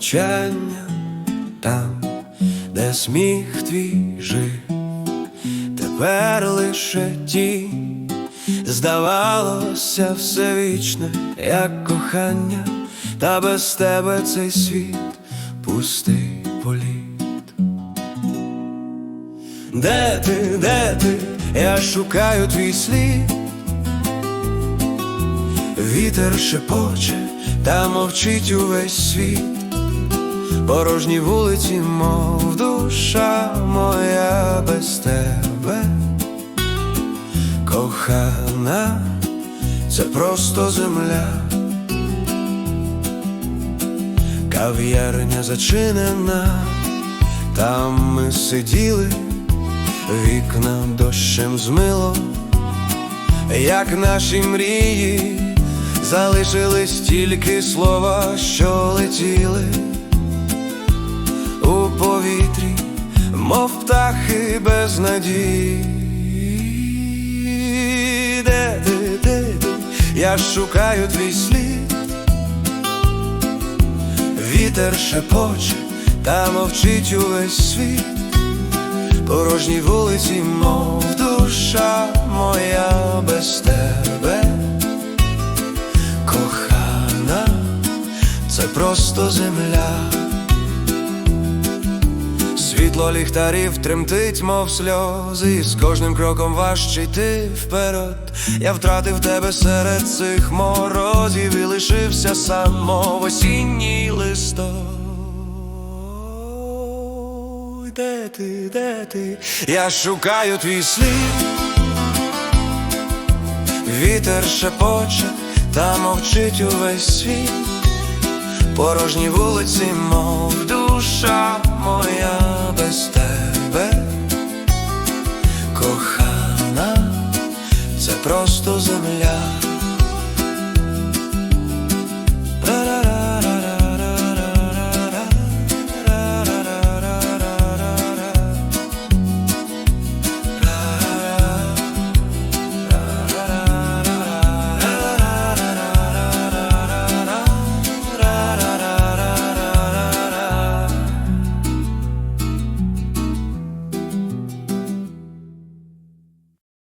прощання, там, де сміх твій жив, тепер лише тінь, здавалося все вічне, як кохання, та без тебе цей світ пустий політ. Де ти, де ти? Я шукаю твій слід. Вітер шепоче, та мовчить увесь світ. Порожні вулиці, мов душа моя без тебе. Кохана, це просто земля. Кав'ярня зачинена, там ми сиділи, вікна дощем змило, як наші мрії, залишились тільки слова, що летіли у повітрі, мов птахи без надії. Де ти, де ти? Я шукаю твій слід. Вітер шепоче, та мовчить увесь світ, порожні вулиці, мов душа моя без тебе, просто земля. Світло ліхтарів тремтить, мов сльози, з кожним кроком важче йти вперед. Я втратив тебе серед цих морозів і лишився сам, мов осінній листок. Де ти, де ти? Я шукаю твій слід. Вітер шепоче, та мовчить увесь світ. Порожні вулиці, мов душа моя без тебе, кохана, це просто земля.